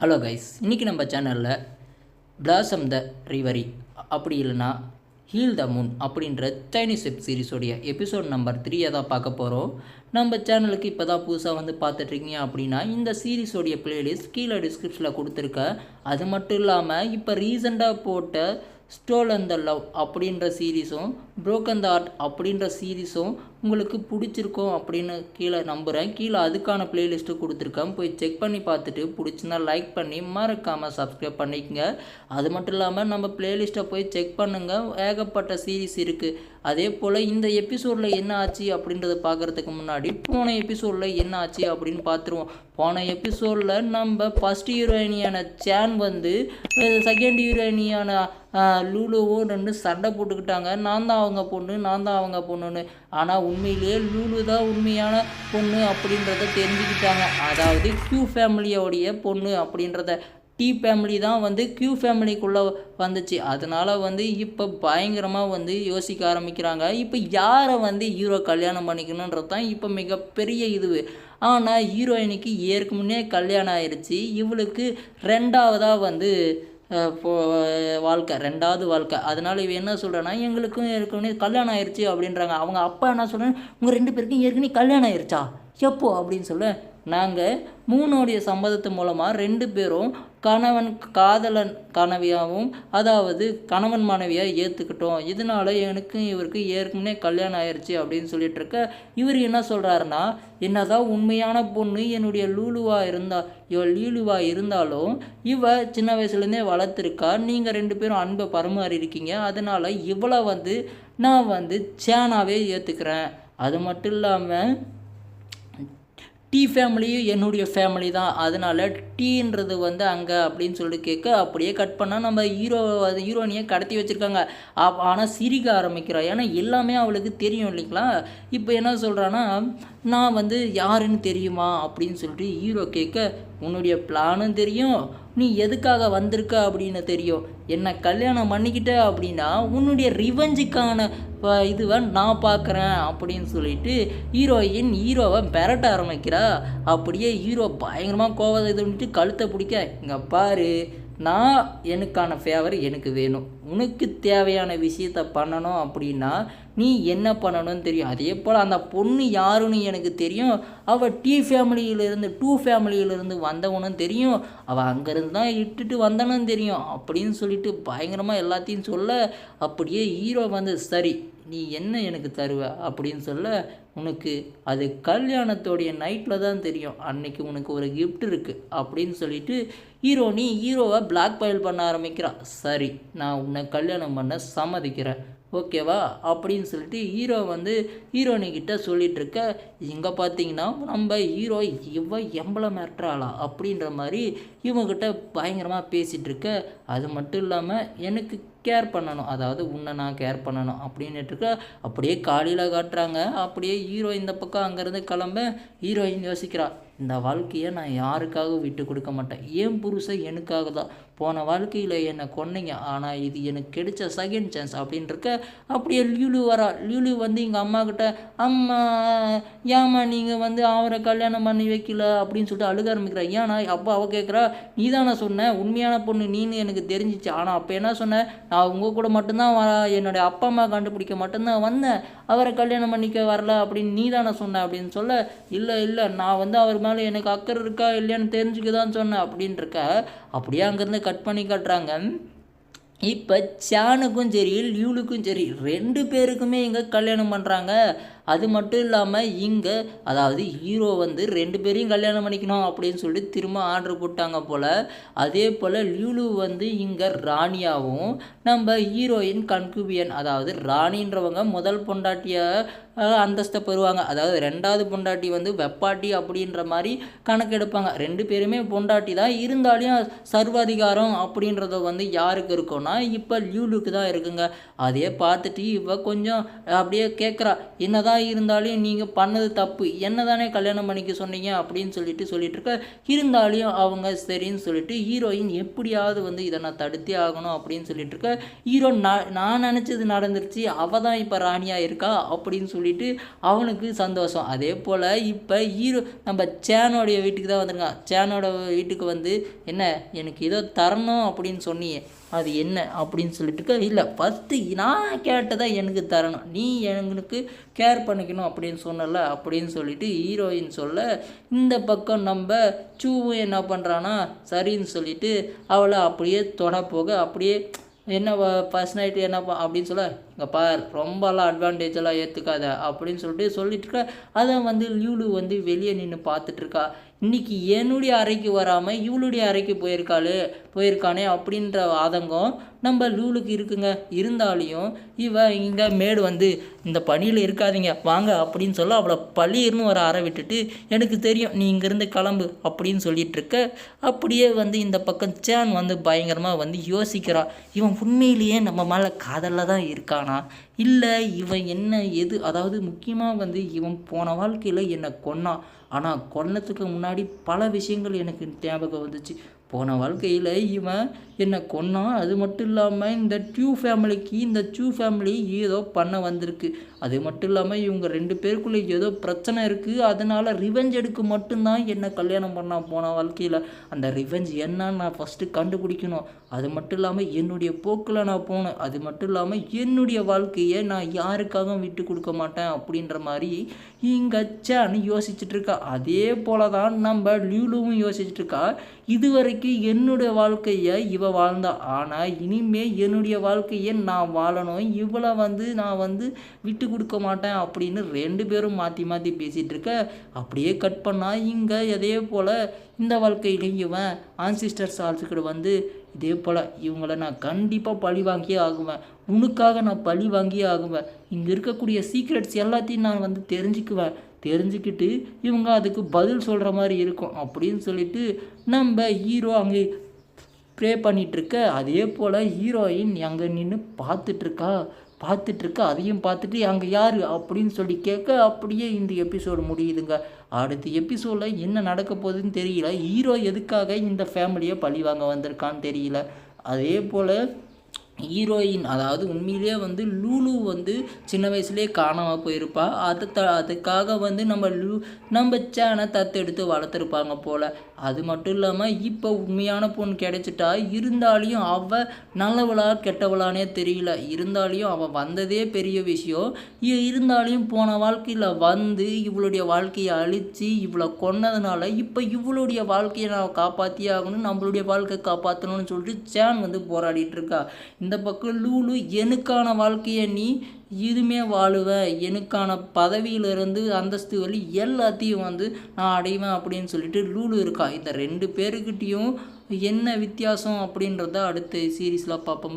Hello guys இன்றைக்கி நம்ம சேனலில் பிளாசம் த ரிவரி அப்படி இல்லைன்னா ஹீல் த மூன் அப்படின்ற சைனீஸ் வெப் சீரிஸோடைய எபிசோட் நம்பர் த்ரீயை தான் பார்க்க போகிறோம் நம்ம சேனலுக்கு இப்போ தான் புதுசாக வந்து பார்த்துட்ருக்கீங்க அப்படின்னா இந்த சீரிஸோடைய பிளேலிஸ்ட் கீழே டிஸ்கிரிப்ஷனில் கொடுத்துருக்கேன் அது மட்டும் இல்லாமல் இப்போ ரீசெண்டாக போட்ட ஸ்டோல் அண்ட் த லவ் அப்படின்ற சீரீஸும் ப்ரோக்கன் த ஆர்ட் அப்படின்ற சீரீஸும் உங்களுக்கு பிடிச்சிருக்கும் அப்படின்னு கீழே நம்புகிறேன் கீழே அதுக்கான பிளேலிஸ்ட்டு கொடுத்துருக்கேன். போய் செக் பண்ணி பார்த்துட்டு பிடிச்சிருந்தா லைக் பண்ணி மறக்காமல் சப்ஸ்கிரைப் பண்ணிக்கங்க. அது மட்டும் இல்லாமல் நம்ம பிளேலிஸ்ட்டை போய் செக் பண்ணுங்கள் ஏகப்பட்ட சீரீஸ் இருக்குது அதே போல் இந்த எபிசோடில் என்ன ஆச்சு அப்படின்றத பார்க்குறதுக்கு முன்னாடி போன எபிசோடில் என்ன ஆச்சு அப்படின்னு பார்த்துருவோம். போன எபிசோடில் நம்ம ஃபஸ்ட் ஹீரோயினியான சேன் வந்து செகண்ட் ஹீரோயினியான லூலுவும் ரெண்டு சண்டை போட்டுக்கிட்டாங்க. நான் தான் அவங்க பொண்ணு நான் தான் அவங்க பொண்ணுன்னு. ஆனால் உண்மையிலேயே லூலு தான் உண்மையான பொண்ணு அப்படின்றத தெரிஞ்சுக்கிட்டாங்க. அதாவது கியூ ஃபேமிலியோடைய பொண்ணு அப்படின்றத டி ஃபேமிலி தான் வந்து கியூ ஃபேமிலிக்குள்ளே வந்துச்சு. அதனால் வந்து இப்போ பயங்கரமாக வந்து யோசிக்க ஆரம்பிக்கிறாங்க. இப்போ யாரை வந்து ஹீரோ கல்யாணம் பண்ணிக்கணுன்றது தான் இப்போ மிகப்பெரிய இது ஆனால் ஹீரோயினுக்கு ஏற்கனவே கல்யாணம் ஆயிடுச்சு இவளுக்கு ரெண்டாவதாக வந்து வாழ்க்கை ரெண்டாவது வாழ்க்கை. அதனால் இவ என்ன சொல்கிறேன்னா எங்களுக்கும் ஏற்கனவே கல்யாணம் ஆயிடுச்சு அப்படின்றாங்க. அவங்க அப்பா என்ன சொல்கிறேன் உங்கள் ரெண்டு பேருக்கும் ஏற்கனவே கல்யாணம் ஆயிடுச்சா எப்போ? அப்படின்னு சொல்ல நாங்கள் மூணோடைய சம்மதத்து மூலமாக ரெண்டு பேரும் கணவன் காதலன் கனவியாகவும் அதாவது கணவன் மனைவியாக ஏற்றுக்கிட்டோம் இதனால எனக்கு இவருக்கு ஏற்கனவே கல்யாணம் ஆயிடுச்சு அப்படின்னு சொல்லிட்டு இருக்க இவர் என்ன சொல்கிறாருன்னா என்னதான் உண்மையான பொண்ணு என்னுடைய லூலுவா இருந்தா இவ லீலுவா இருந்தாலும் இவ சின்ன வயசுலேருந்தே வளர்த்துருக்கா. நீங்கள் ரெண்டு பேரும் அன்பை பரிமாறி இருக்கீங்க. அதனால் இவளை வந்து நான் வந்து சேனாவே ஏற்றுக்கிறேன் அது மட்டும் இல்லாமல் டீ ஃபேமிலியும் என்னுடைய ஃபேமிலி தான். அதனால டீன்றது வந்து அங்கே அப்படின்னு சொல்லிட்டு கேட்க அப்படியே கட் பண்ணால் நம்ம ஹீரோ அது ஹீரோனியை கடத்தி வச்சுருக்காங்க. ஆனால் சிரிக்க ஆரம்பிக்கிறா. ஏன்னா எல்லாமே அவளுக்கு தெரியும் இல்லைங்களா? இப்போ என்ன சொல்கிறான்னா நான் வந்து யாருன்னு தெரியுமா அப்படின்னு சொல்லிட்டு ஹீரோ கேட்க உன்னுடைய பிளானும் தெரியும். நீ எதுக்காக வந்திருக்க அப்படின்னு தெரியும். என்னை கல்யாணம் பண்ணிக்கிட்ட அப்படின்னா உன்னுடைய ரிவெஞ்சுக்கான இதுவை நான் பார்க்குறேன் அப்படின்னு சொல்லிட்டு ஹீரோயின் ஹீரோவை பெரட்ட ஆரம்பிக்கிறா. அப்படியே ஹீரோ பயங்கரமாக கோவத்தை இது பண்ணிட்டு கழுத்தை பிடிக்க இங்கே பாரு நான் எனக்கான ஃபேவர் எனக்கு வேணும். உனக்கு தேவையான விஷயத்த பண்ணணும் அப்படின்னா நீ என்ன பண்ணணும்னு தெரியும். அதே போல் அந்த பொண்ணு யாருன்னு எனக்கு தெரியும். அவள் டி ஃபேமிலியிலேருந்து டூ ஃபேமிலியிலேருந்து வந்தவனும் தெரியும். அவள் அங்கேருந்து தான் இட்டுட்டு வந்தனும் தெரியும். அப்படின்னு சொல்லிட்டு பயங்கரமாக எல்லாத்தையும் சொல்ல அப்படியே ஹீரோ வந்து சரி நீ என்ன எனக்கு தருவ அப்படின்னு சொல்ல உனக்கு அது கல்யாணத்தோடைய நைட்டில் தான் தெரியும். அன்னைக்கு உனக்கு ஒரு கிஃப்ட் இருக்குது அப்படின்னு சொல்லிட்டு ஹீரோ நீ ஹீரோவை பிளாக் பயில் பண்ண ஆரம்பிக்கிறான். சரி நான் உன்னை கல்யாணம் பண்ண சம்மதிக்கிறேன். ஓகேவா? அப்படின்னு சொல்லிட்டு ஹீரோ வந்து ஹீரோனிக்கிட்ட சொல்லிகிட்ருக்க இருக்க இங்கே பார்த்தீங்கன்னா நம்ம ஹீரோ இவ எம்பளை மிரட்டுறாளா? அப்படின்ற மாதிரி இவங்கிட்ட பயங்கரமாக பேசிகிட்டு இருக்க அது மட்டும் இல்லாமல் எனக்கு கேர் பண்ணணும். அதாவது உன்னை நான் கேர் பண்ணணும். அப்படின்னுட்டு இருக்க அப்படியே காலையில் காட்டுறாங்க. அப்படியே ஹீரோ இந்த பக்கம் அங்கேருந்து கிளம்ப ஹீரோயின் யோசிக்கிறா இந்த வாழ்க்கையை நான் யாருக்காக விட்டு கொடுக்க மாட்டேன்? ஏன் புருஷன் எனக்காக தான்? போன வாழ்க்கையில் என்னை கொன்னீங்க. ஆனால் இது எனக்கு கிடைச்ச செகண்ட் சான்ஸ் அப்படின்ருக்க அப்படியே லியூலு வரா. லியூலு வந்து எங்கள் அம்மா கிட்ட அம்மா ஏம்மா நீங்கள் வந்து அவரை கல்யாணம் பண்ணி வைக்கல? அப்படின்னு சொல்லிட்டு அழுக ஆரம்பிக்கிறா. ஏன்னா அப்போ அவள் கேட்குறா நீ தானே சொன்ன? உண்மையான பொண்ணு நீன்னு எனக்கு தெரிஞ்சிச்சு. ஆனால் அப்போ என்ன சொன்னேன் நான் உங்கள் கூட மட்டும்தான் வ- என்னுடைய அப்பா அம்மா கண்டுபிடிக்க மட்டும்தான் வந்தேன். அவரை கல்யாணம் பண்ணிக்க வரல அப்படின்னு நீ தானே சொன்ன? அப்படின்னு சொல்ல இல்லை இல்லை. நான் வந்து அவர் மேலே எனக்கு அக்கறை இருக்கா இல்லையான்னு தெரிஞ்சுக்க தான் சொன்னேன். அப்படின்றக்க அப்படியே அங்கேருந்து கட் பண்ணி காட்டுறாங்க. இப்போ சானுக்கும் சரி லியூலுக்கும் சரி ரெண்டு பேருக்குமே இங்கே கல்யாணம் பண்ணுறாங்க அது மட்டும் இல்லாமல் இங்கே அதாவது ஹீரோ வந்து ரெண்டு பேரையும் கல்யாணம் பண்ணிக்கணும் அப்படின்னு சொல்லிட்டு திரும்ப ஆர்டர் போட்டாங்க போல். அதே போல் லியூலு வந்து இங்கே ராணியாகவும் நம்ம ஹீரோயின் கன்குபியன் அதாவது ராணின்றவங்க முதல் பொண்டாட்டியை அந்தஸ்தை பெறுவாங்க. அதாவது ரெண்டாவது பொண்டாட்டி வந்து வெப்பாட்டி அப்படின்ற மாதிரி கணக்கெடுப்பாங்க ரெண்டு பேருமே பொண்டாட்டி தான். இருந்தாலும் சர்வாதிகாரம் அப்படின்றத வந்து யாருக்கு இருக்கும்னா இப்போ லியூலுக்கு தான் இருக்குங்க. அதையே பார்த்துட்டு இவ கொஞ்சம் அப்படியே கேட்குறா என்னதான் இருந்தாலும் நீங்கள் பண்ணது தப்பு. என்ன தானே கல்யாணம் பண்ணிக்க சொன்னீங்க? அப்படின்னு சொல்லிட்டு சொல்லிட்டு இருக்க இருந்தாலும் அவங்க சரின்னு சொல்லிட்டு ஹீரோயின் எப்படியாவது வந்து இதை நான் தடுத்தே ஆகணும். அப்படின்னு சொல்லிட்டு இருக்க ஹீரோ நான் நான் நினச்சது நடந்துருச்சு. அவள் தான் இப்போ ராணியாக இருக்கா? அப்படின்னு சொல்லி சொல்லிட்டு அவனுக்கு சந்தோஷம். அதே போல் இப்போ ஹீரோ நம்ம சேனோடைய வீட்டுக்கு தான் வந்திருக்கான். சேனோட வீட்டுக்கு வந்து என்ன எனக்கு ஏதோ தரணும் அப்படின்னு சொன்னியே. அது என்ன? அப்படின்னு சொல்லிட்டு இல்லை ஃபஸ்ட்டு நான் கேட்டதை எனக்கு தரணும். நீ எனக்கு கேர் பண்ணிக்கணும் அப்படின்னு சொன்னல. அப்படின்னு சொல்லிட்டு ஹீரோயின் சொல்ல இந்த பக்கம் நம்ம சூவும் என்ன பண்ணுறான்னா சரின்னு சொல்லிட்டு அவளை அப்படியே தொட போக அப்படியே என்ன பர்சனாலிட்டி என்ன என்னப்பா அப்படின்னு சொல்ல இங்கே பார் ரொம்பலாம் அட்வான்டேஜ் எல்லாம் ஏற்றுக்காத அப்படின்னு சொல்லிட்டு சொல்லிட்டு இருக்க. அதை வந்து லியூலு வந்து வெளியே நின்று பார்த்துட்ருக்கா இன்னைக்கு என்னுடைய அறைக்கு வராமல் இவளுடைய அறைக்கு போயிருக்காளு போயிருக்கானே அப்படின்ற ஆதங்கம் நம்ம லூலுக்கு இருக்குங்க. இருந்தாலையும் இவ இங்கே மேடு வந்து இந்த பணியில் இருக்காதீங்க வாங்க அப்படின்னு சொல்ல அவளை பள்ளியிருந்து ஒரு அறை விட்டுட்டு எனக்கு தெரியும் நீ இங்கேருந்து கிளம்பு அப்படின்னு சொல்லிட்டு இருக்க அப்படியே வந்து இந்த பக்கம் சேன் வந்து பயங்கரமாக வந்து யோசிக்கிறா. இவன் உண்மையிலேயே நம்ம மேலே காதலில் தான் இருக்கானா? இல்லை இவன் என்ன எது? அதாவது முக்கியமாக வந்து இவன் போன வாழ்க்கையில் என்னை கொன்னான் ஆனால் கொன்னத்துக்கு முன்னாடி பல விஷயங்கள் எனக்கு ஞாபகம் வந்துச்சு. போன வாழ்க்கையில் இவன் என்னை கொன்னான் அது மட்டும் இல்லாமல் இந்த டியூ ஃபேமிலிக்கு இந்த டியூ ஃபேமிலி ஏதோ பண்ண வந்திருக்கு. அது மட்டும் இல்லாமல் இவங்க ரெண்டு பேருக்குள்ளே ஏதோ பிரச்சனை இருக்குது அதனால் ரிவெஞ்ச் எடுக்க மட்டும்தான் என்னை கல்யாணம் பண்ணான் போன வாழ்க்கையில். அந்த ரிவெஞ்ச் என்னன்னு நான் ஃபஸ்ட்டு கண்டுபிடிக்கணும். அது மட்டும் இல்லாமல் என்னுடைய போக்கில் நான் போனேன். அது மட்டும் இல்லாமல் என்னுடைய வாழ்க்கையை நான் யாருக்காகவும் விட்டு கொடுக்க மாட்டேன் அப்படின்ற மாதிரி இங்கே சேன்னு இருக்கா. அதே போல தான் நம்ம லியூலுவும் யோசிச்சுட்ருக்கா இதுவரை இது என்னுடைய வாழ்க்கையை இவ வாழ்ந்தா. ஆனால் இனிமே என்னுடைய வாழ்க்கையை நான் வாழணும். இவளை வந்து நான் வந்து விட்டு கொடுக்க மாட்டேன் அப்படின்னு ரெண்டு பேரும் மாற்றி மாற்றி பேசிகிட்டு இருக்க. அப்படியே கட் பண்ணால் இங்கே அதே போல் இந்த வாழ்க்கையிலையும் இவன் ஆன்சிஸ்டர் சால்ஸுக்கிட்ட வந்து இதே போல் இவங்கள நான் கண்டிப்பாக பழி வாங்கியே ஆகுவேன். உனக்காக நான் பழி வாங்கியே ஆகுவேன். இங்கே இருக்கக்கூடிய சீக்ரெட்ஸ் எல்லாத்தையும் நான் வந்து தெரிஞ்சுக்குவேன். தெரிஞ்சுக்கிட்டு இவங்க அதுக்கு பதில் சொல்கிற மாதிரி இருக்கும் அப்படின்னு சொல்லிட்டு நம்ம ஹீரோ அங்கே ப்ரே பண்ணிகிட்ருக்க அதே போல் ஹீரோயின் அங்கே நின்று பார்த்துட்ருக்கா பார்த்துட்ருக்க அதையும் பார்த்துட்டு அங்கே யார் அப்படின்னு சொல்லி கேட்க அப்படியே இந்த எபிசோடு முடியுதுங்க. அடுத்த எபிசோடில் என்ன நடக்க போகுதுன்னு தெரியல. ஹீரோ எதுக்காக இந்த ஃபேமிலியை பழி வாங்க வந்திருக்கான்னு தெரியல. அதே போல் ஹீரோயின் அதாவது உண்மையிலேயே வந்து லூலு வந்து சின்ன வயசுலேயே காணாமல் போயிருப்பா. அதை த அதுக்காக வந்து நம்ம லூ நம்ம சேனை தத்தெடுத்து வளர்த்துருப்பாங்க போல். அது மட்டும் இல்லாமல் இப்போ உண்மையான பொண்ணு கிடைச்சிட்டா இருந்தாலையும் அவள் நல்லவளா கெட்டவளானே தெரியல. இருந்தாலையும் அவள் வந்ததே பெரிய விஷயம். இ- இருந்தாலையும் போன வாழ்க்கையில் வந்து இவளுடைய வாழ்க்கையை அழித்து இவளை கொன்னதுனால இப்போ இவளுடைய வாழ்க்கையை நான் காப்பாற்றியே ஆகணும் நம்மளுடைய வாழ்க்கை காப்பாற்றணும்னு சொல்லிட்டு சேன் வந்து போராடிட்டு இருக்கா. இந்த பக்கம் லூலு எனக்கான வாழ்க்கையை நீ இதுமே வாழுவேன் எனக்கான பதவியிலிருந்து அந்தஸ்து வழி எல்லாத்தையும் வந்து நான் அடைவேன் அப்படின்னு சொல்லிட்டு லூலு இருக்கா. இந்த ரெண்டு பேருக்கிட்டேயும் என்ன வித்தியாசம் அப்படின்றத அடுத்த சீரீஸில் பார்ப்போம்.